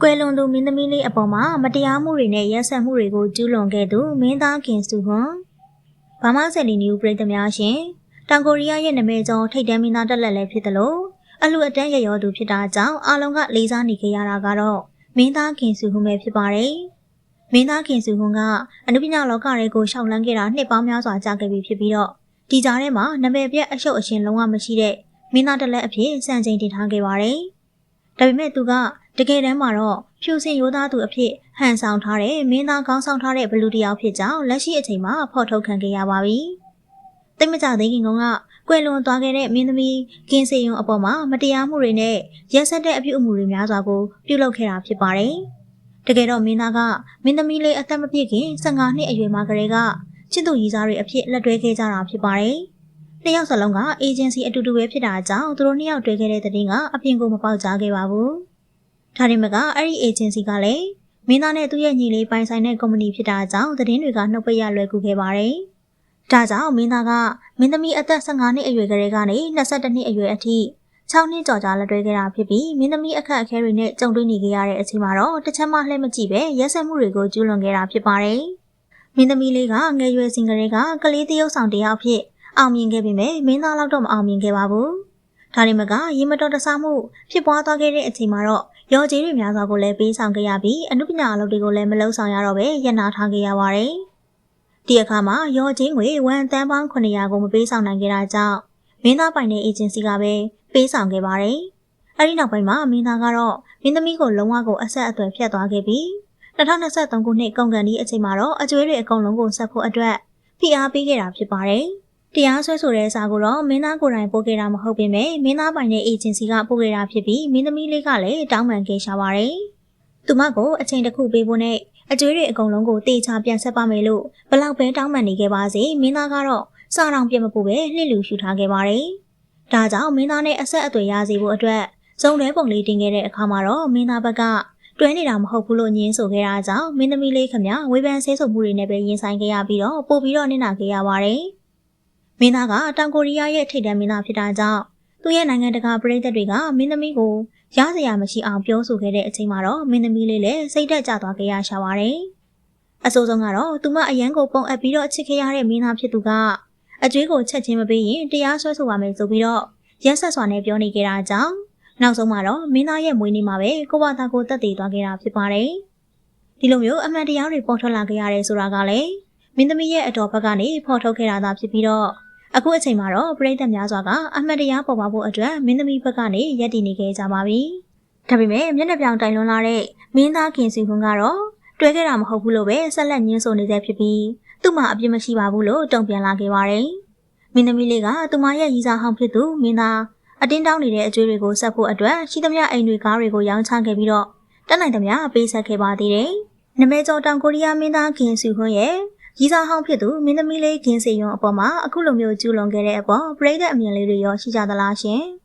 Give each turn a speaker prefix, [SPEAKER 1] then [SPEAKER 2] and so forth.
[SPEAKER 1] ကွယ်လွန်သူမင်းသမီးလေးအပေါ်မှာမတရားမှုတွေနဲ့ရက်စက်မှုတွေကိုကျူးလွန်ခဲ့သူမင်းသားခင်စုဟွန်ဘာမဆယ်လီနျူပရိသတ်များရှင်တောင်ကိုရီးယားရဲ့နာမည်ကျော်ထိပ်တန်းမင်းသားတက်လက်လည်းဖြစ်တယ်လို့အလူအတန်းရရောသူဖြစ်တာကြောင့်အားလုံးကလေးစားနေကြရတာကတော့မင်းသားခင်စုဟွန်ပဲဖြစ်ပါတယ်မင်းသားခင်စုဟွန်ကအနုပညာလောကတွေကိုရှောက်လန်းခဲ့တာနှစ်ပေါင်းများစွာကြာခဲ့ပြီဖြစ်ပြီးတော့ဒီကြားထဲမှာနာမည်ပြက်အရှုပ်အရှင်လုံးဝမရှိတဲ့မင်းသားတက်လက်အဖြစ်စံချိန်တင်ထားခဲ့ပါတယ် ဒါပေမဲ့သူကတကယ်တမ်းမှာတော့ဖြူစင်ရိုးသားသူအဖြစ်ဟန်ဆောင်ထားတဲ့မင်းသားကောင်းဆောင်ထားတဲ့ဘလူတယောက်ဖြစ်ကြောင်းလက်ရှိအချိန်မှာဖော်ထုတ်ခံခဲ့ရပါပြီ။တိတ်မကြသေးခင်ကကွယ်လွန်သွားခဲ့တဲ့မင်းသမီးကင်းစေယုံအပေါ်မှာမတရားမှုတွေနဲ့ရက်စက်တဲ့အပြုအမူတွေများစွာကိုပြုလုပ်ခဲ့တာဖြစ်ပါတယ်။တကယ်တော့မင်းသားကမင်းသမီးလေးအသက်မပြည့်ခင်15နှစ်အရွယ်မှာကလေးကချစ်သူရည်စားတွေအဖြစ်လက်တွဲခဲ့ကြတာဖြစ်ပါတယ်။ နှစ်ယောက်စလုံးကအေဂျင်စီအတူတူပဲဖြစ်တာကြောင့်သူတို့နှစ်ယောက်တွေ့ခဲ့တဲ့တဲ့တင်ကအပြင်ကိုမပေါက်ကြားခဲ့ပါဘူး။ဒါရင်မကအဲ့ဒီ agency ကလည်းမင်းသားနဲ့သူ့ရဲ့ညီလေးပိုင်ဆိုင်တဲ့ကုမ္ပဏီဖြစ်တာကြောင့်သတင်းတွေကနှုတ်ပိတ်ရလွယ်ကူခဲ့ပါတယ်။ဒါကြောင့်မင်းသားကမင်းသမီးအသက်15နှစ်အရွယ်ကလေးကနေ22နှစ်အရွယ်အထိ6နှစ်ကျော်ကြာလက်တွဲခဲ့တာဖြစ်ပြီးမင်းသမီးအခက်အခဲတွေနဲ့ကြုံတွေ့နေကြရတဲ့အချိန်မှာတော့တစ်ချက်မှလှည့်မကြည့်ပဲရက်စက်မှုတွေကိုကျူးလွန်ခဲ့တာဖြစ်ပါတယ်။မင်းသမီးလေးကငယ်ရွယ်စဉ်ကလေးကကလေးသရုပ်ဆောင်တစ်ယောက်ဖြစ် အောင်မြင်ခဲ့ပေမဲ့မင်းသားလောက်တော့မအောင်မြင်ခဲ့ပါဘူး။ဒါရင်မကရေမတော်တဆမှုဖြစ်ပွားသွားခဲ့တဲ့အချိန်မှာတော့ရော်ကြီးတွေများစွာကိုလည်းပေးဆောင်ခဲ့ရပြီးအမှုပညာအလုပ်တွေကိုလည်းမလုပ်ဆောင်ရတော့ပဲရန်နာထားခဲ့ရပါတယ်။ဒီအခါမှာရော်ကြီးငွေဝန်တန်းပေါင်း900ကိုမပေးဆောင်နိုင်ခဲ့တာကြောင့်မင်းသားပိုင်တဲ့အေဂျင်စီကပဲပေးဆောင်ခဲ့ပါတယ်။အဲဒီနောက်ပိုင်းမှာမင်းသားကတော့မင်းသမီးကိုလုံးဝကိုအဆက်အသွယ်ဖြတ်သွားခဲ့ပြီး2023ခုနှစ်ကုန်ကန်ဒီအချိန်မှာတော့အကျွေးတွေအကုန်လုံးကိုဆက်ဖို့အတွက်ဖိအားပေးခဲ့တာဖြစ်ပါတယ်။ တရားစွဲဆိုတဲ့စာကိုတော့မင်းသားကိုယ်တိုင်ပို့ခဲ့တာမဟုတ်ပေမဲ့မင်းသားပိုင်တဲ့အေဂျင်စီကပို့ခဲ့တာဖြစ်ပြီးမင်းသမီးလေးကလည်းတောင်းပန်ခဲ့ရှာပါတယ်။သူမကိုအချိန်တစ်ခုပေးဖို့နဲ့အကျွေးတွေအကုန်လုံးကိုတေချာပြန်ဆက်ပါမယ်လို့ဘလောက်ပဲတောင်းပန်နေခဲ့ပါစေမင်းသားကတော့စာတောင်ပြမပို့ပဲလှစ်လူရှူထားခဲ့ပါတယ်။ဒါကြောင့်မင်းသားနဲ့အဆက်အသွယ်ရစေဖို့အတွက်စုံတဲပုံလေးတင်ခဲ့တဲ့အခါမှာတော့မင်းသားဘက်ကတွဲနေတာမဟုတ်ဘူးလို့ညင်းဆိုခဲ့တာကြောင့်မင်းသမီးလေးခမဝေဖန်ဆဲဆိုမှုတွေနဲ့ပဲရင်ဆိုင်ခဲ့ရပြီးတော့ပို့ပြီးတော့နစ်နာခဲ့ရပါတယ်။ မင်းသားကတောင်ကိုရီးယားရဲ့ထိပ်တန်းမင်းသားဖြစ်တာကြောင့်သူ့ရဲ့နိုင်ငံတကာပြည်သက်တွေကမင်းသမီးကိုရစရာမရှိအောင်ပြောဆိုခဲ့တဲ့အချိန်မှာတော့မင်းသမီးလေးလည်းစိတ်တက်ကြသွားခဲ့ရရှာပါတယ်။အဆိုးဆုံးကတော့သူမအရန်ကိုပုံအပ်ပြီးတော့ချစ်ခဲ့ရတဲ့မင်းသားဖြစ်သူကအကျွေးကိုချက်ချင်းမပေးရင်တရားစွဲဆိုပါမယ်ဆိုပြီးတော့ရက်ဆက်စွာနဲ့ပြောနေကြတာကြောင့်နောက်ဆုံးမှာတော့မင်းသားရဲ့မွေးနေ့မှာပဲကိုဘသားကိုတက်တည်သွားခဲ့တာဖြစ်ပါတယ်။ဒီလိုမျိုးအမှန်တရားတွေပေါ်ထွက်လာခဲ့ရတယ်ဆိုတာကလည်းမင်းသမီးရဲ့အတော်ဘက်ကနေဖော်ထုတ်ခဲ့တာသာဖြစ်ပြီးတော့ အခုအချိန်မှာတော့ပြည်သက်များစွာကအမှန်တရားပေါ်ပေါက်ဖို့အတွက်မင်းသမီးဘက်ကနေရည်တည်နေခဲ့ကြပါပြီ။ဒါပေမဲ့မျက်နှာပြောင်တိုင်လွန်လာတဲ့မင်းသားခင်စီခွန်းကတော့တွဲခဲ့တာမဟုတ်ဘူးလို့ပဲဆက်လက်ညှင်းဆိုနေတဲ့ဖြစ်ပြီးသူ့မှာအပြစ်မရှိပါဘူးလို့တုံ့ပြန်လာခဲ့ပါတယ်။မင်းသမီးလေးကသူမရဲ့ရည်စားဟောင်းဖြစ်သူမင်းသားအတင်းတောင်းနေတဲ့အကျွေးတွေကိုဆက်ဖို့အတွက်ရှိသမျှအိမ်တွေကားတွေကိုရောင်းချခဲ့ပြီးတော့တက်နိုင်သမျှပေးဆက်ခဲ့ပါသေးတယ်။နမဲကျော်တောင်ကိုရီးယားမင်းသားခင်စုခွန်းရဲ့ ရီစာဟောင်းဖြစ်သူမင်းသမီးလေးခင်စေယွန်အပေါ်မှာအခုလိုမျိုးကျူးလွန်ခဲ့တဲ့အပေါ်ပြည်သက်အမြင်လေးတွေရောရှိကြသလားရှင်။